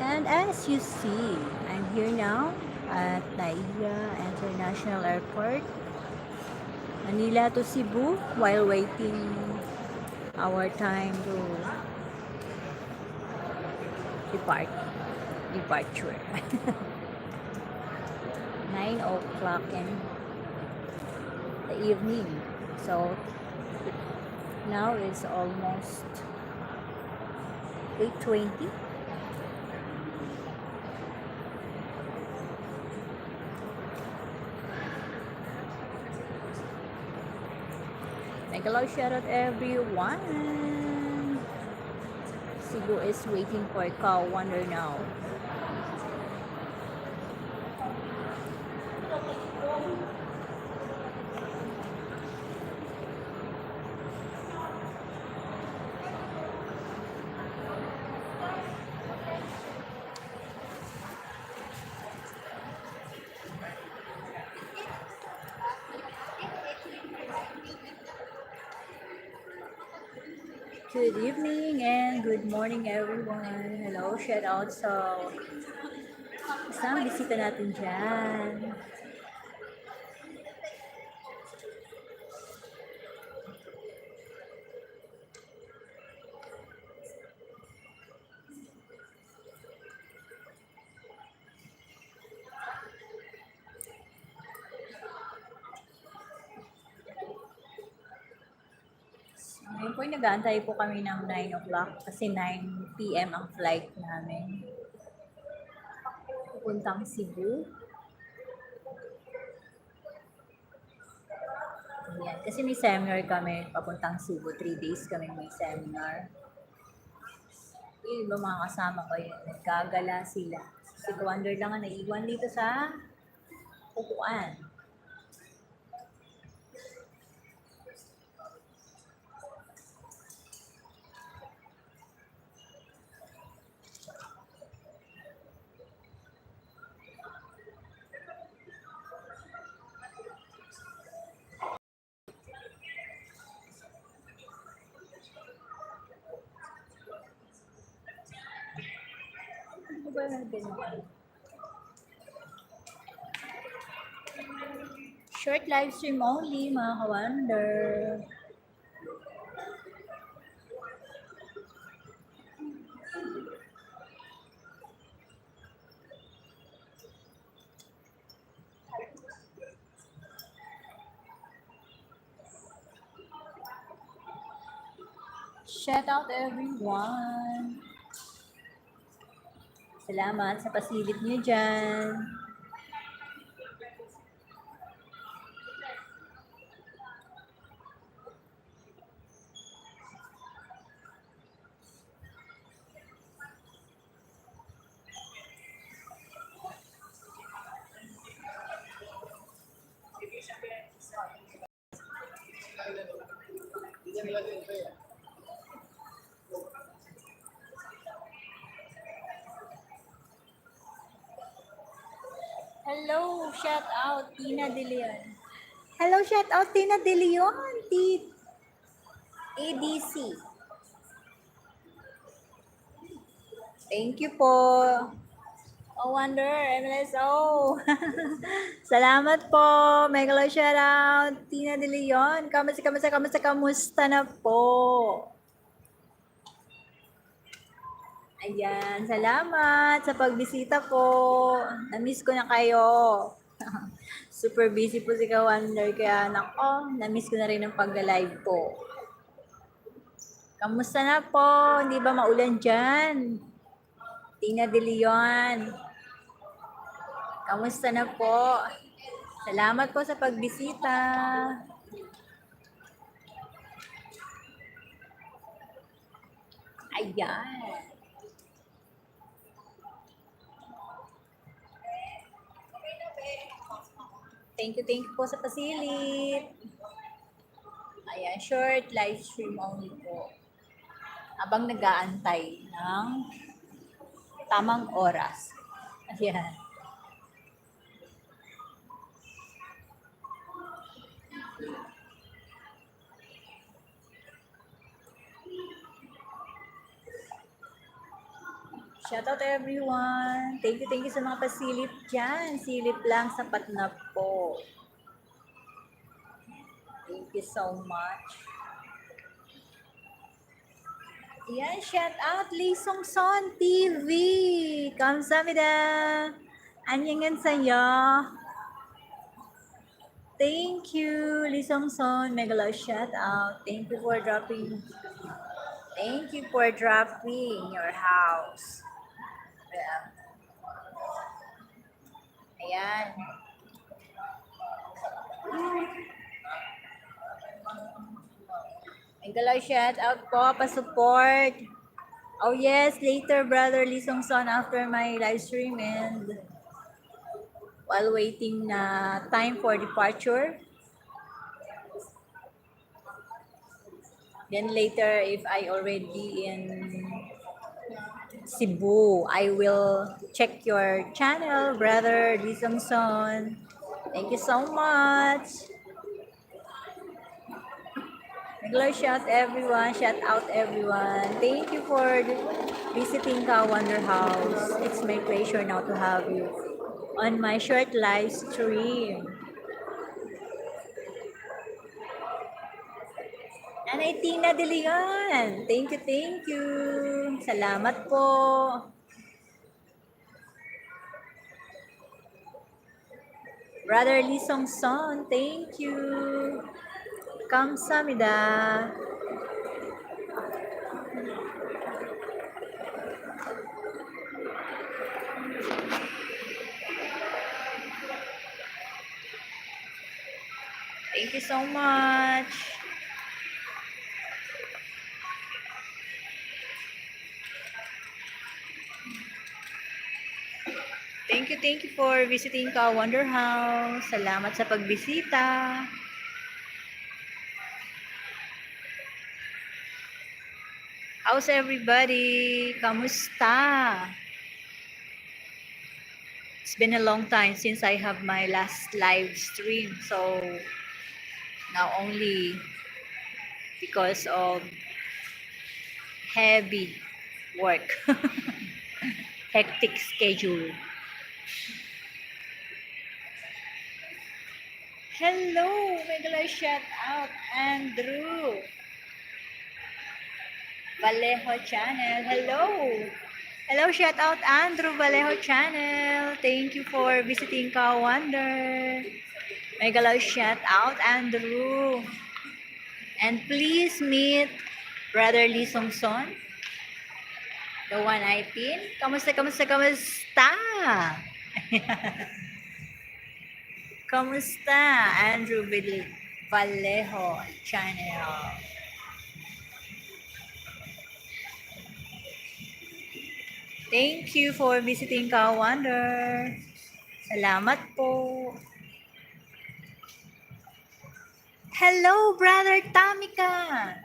And as you see, I'm here now at Naiya International Airport. Manila to Cebu while waiting our time to depart. Departure. 9 o'clock in the evening. So now it's almost 8.20. Make a loud shout out everyone. Cebu is waiting for Cow Wonder now. Good evening and good morning everyone. Hello, shout out sa isang bisita natin dyan. Ngayon po, nag-aantay po kami ng 9 o'clock kasi 9 p.m. ang flight namin. Pupuntang Cebu. Ayan. Kasi may seminar kami papuntang Cebu. 3 days kami may seminar. Yung iba mga kasama ko yun. Nagkagala sila. Si Wonder lang ang naiwan dito sa upuan. Short live stream only, mga ka-wonder. Shout out everyone! Salamat sa pasilip niyo dyan. Hello, shout out Tina De Leon. Hello, shout out Tina De Leon, T ADC. Thank you po. Oh, Wonder, MLSO. Salamat po. Mega shout out. Tina De Leon. Kamusta, kamusta, kamusta, kamusta na po? Ayan, salamat sa pagbisita po. Na-miss ko na kayo. Super busy po si Ka-Wonder, kaya nako, na-miss ko na rin ang pag-live po. Kamusta na po? Hindi ba maulan dyan? Tina De Leon. Kamusta na po? Salamat po sa pagbisita. Ayan. Thank you, thank you po sa pasilip. Ayan, short live stream only po. Habang nag-aantay ng tamang oras. Ayan. Shout out everyone. Thank you, thank you sa mga pasilip dyan. Silip lang, sapat na po. Thank you so much. Yan, shout out Lisong Son TV. Kamsahamnida. Annyeonghaseyo sa'yo. Thank you, Lisong Son. Mega love shout out. Thank you for dropping. Thank you for dropping your house. Ayan. Mega love shout out po, pa-support. Oh yes, later brother Lisong Son after my live stream and while waiting na time for departure. Then later, if I already in Cebu, I will check your channel, brother Lisong Son. Thank you so much. Regular shout everyone, shout out everyone. Thank you for visiting Ka Wonder House. It's my pleasure now to have you on my short live stream. Nanay Tina Diligan. Thank you, thank you. Salamat po. Brother Lee Song Son, thank you. Kamsamida. Thank you so much. Thank you, thank you for visiting Ka Wonder House. Salamat sa pagbisita. How's everybody? Kamusta? It's been a long time since I have my last live stream. So, now only because of heavy work. Hectic schedule. Hello! May shout out, Andrew. Vallejo Channel. Hello! Hello, shout out Andrew Vallejo Channel. Thank you for visiting Ka Wonder. Mega love shout out Andrew. And please meet Brother Lee Song Son. The one I pin. Kamusta, kamusta, kamusta? kamusta? Andrew Val- Vallejo Channel. Thank you for visiting Ka Wonder. Salamat po. Hello, Brother Tamika.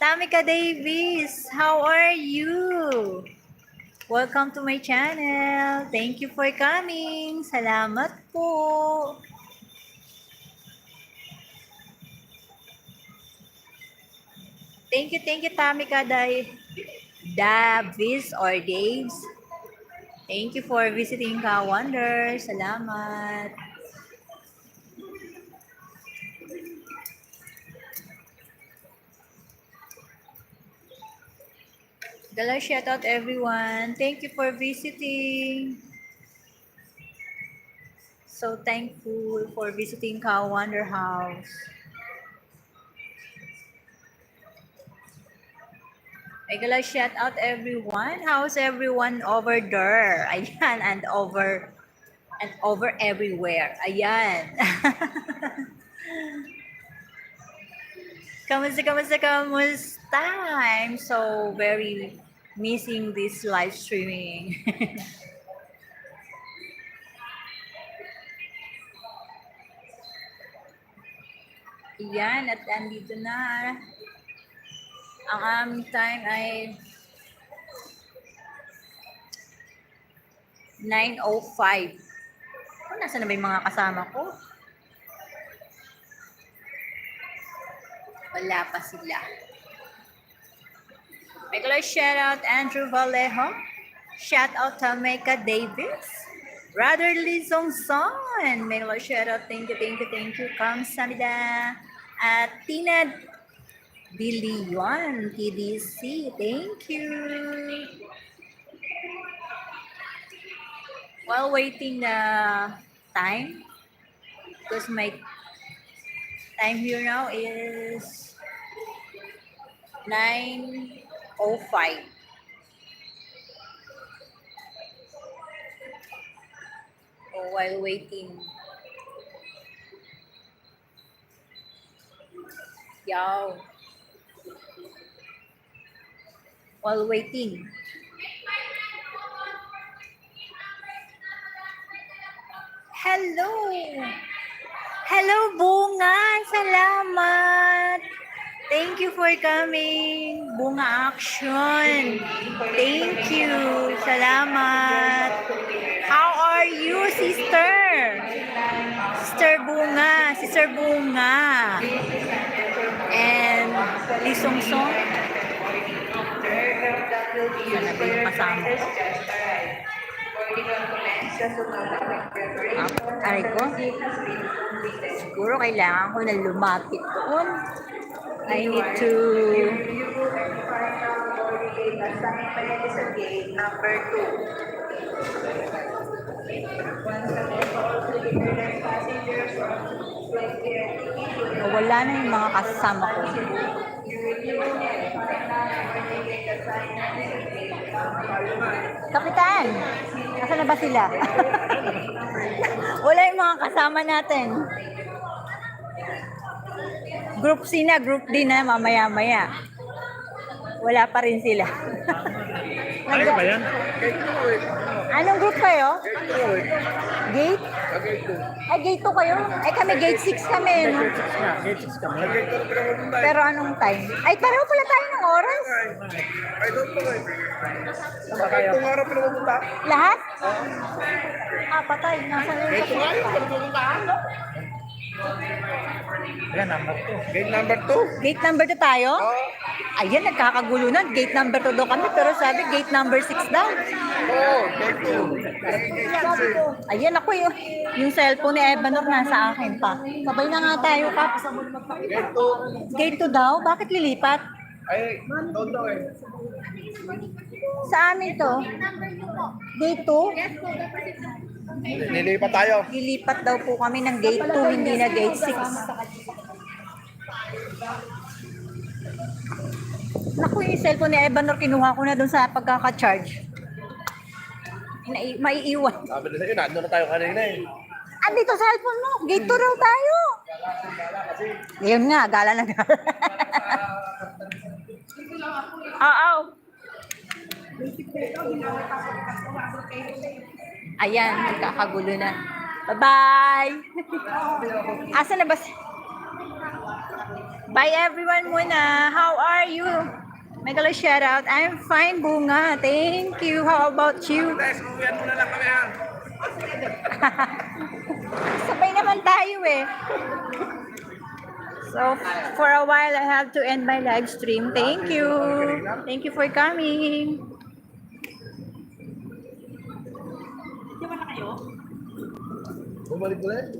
Tamika Davis, how are you? Welcome to my channel. Thank you for coming. Salamat po. Thank you, thank you, Tamika Day. Davis or Daves. Thank you for visiting Ka Wonder. Salamat. Gala shout out everyone. Thank you for visiting. So thankful for visiting Ka Wonder House. Gala shout out everyone. How's everyone over there? Ayan, and over and over everywhere. Ayan. kamusta, kamusta, kamusta? I'm so very missing this live streaming. Ayan, at andito na. Ang aming time ay 9.05. Oh, nasa na ba yung mga kasama ko? Wala pa sila. Regular shout out Andrew Vallejo. Shout out to Mecca Davis. Brother Lee Song Son. Mega shout out. Thank you, thank you, thank you. Kamsamida. At Tina Bilion, TDC. Thank you. While waiting the time, because my time here now is 9.05. Oh, while waiting. Yaw. While waiting. Hello! Hello, Bunga! Salamat! Thank you for coming. Bunga Action. Thank you. Salamat. How are you, sister? Sister Bunga. Sister Bunga. And Lisong Song. Yung kasama Aray ko. Siguro kailangan ko na lumapit doon. I need to Number two. wala na yung mga kasama ko. Kapitan! Nasaan na ba sila? wala yung mga kasama natin. Group C na, group D na mamaya-maya. Wala pa rin sila. Ano ba yan? Anong group kayo? Gate? Ay, gate 2 kayo? Ay, kami gate 6 kami. No? Grade 6 na. Grade 6 kami. Pero anong time? Ay, pareho pala tayo ng oras. I don't know. Saan kayo? Kung araw pa naman punta. Lahat? Ah, patay. Nasa Ito nga yun, kung pupuntaan, no? Yan, number 2. Gate number two. Gate number 2 tayo? Oo. Ayan, nagkakagulo na. Gate number 2 daw kami, pero sabi gate number 6 daw. Oo, gate two. Sabi ko, ayan ako yung, yung cellphone ni Evanor nasa akin pa. Sabay na nga tayo, Kaps. Gate two. Gate 2 daw? Bakit lilipat? Ay, don't know eh. Sa amin to? Gate 2? Nilipat tayo. Lilipat daw po kami ng gate 2, hindi na gate 6. Naku, yung cellphone ni Evanor, kinuha ko na dun sa pagkaka-charge. Maiiwan. Sabi na sa'yo, nandun na tayo kanina eh. Andito sa cellphone mo, gate 2 raw tayo. Yun nga, gala na gala. Oo. Ayan, nagkakagulo na. Bye-bye! Asa na ba si... Bye everyone muna. How are you? Megalo shout out. I'm fine, Bunga. Thank you. How about you? Guys, uwian muna lang kami ha. Sabay naman tayo eh. So, for a while, I have to end my live stream. Thank you. Thank you for coming. Como?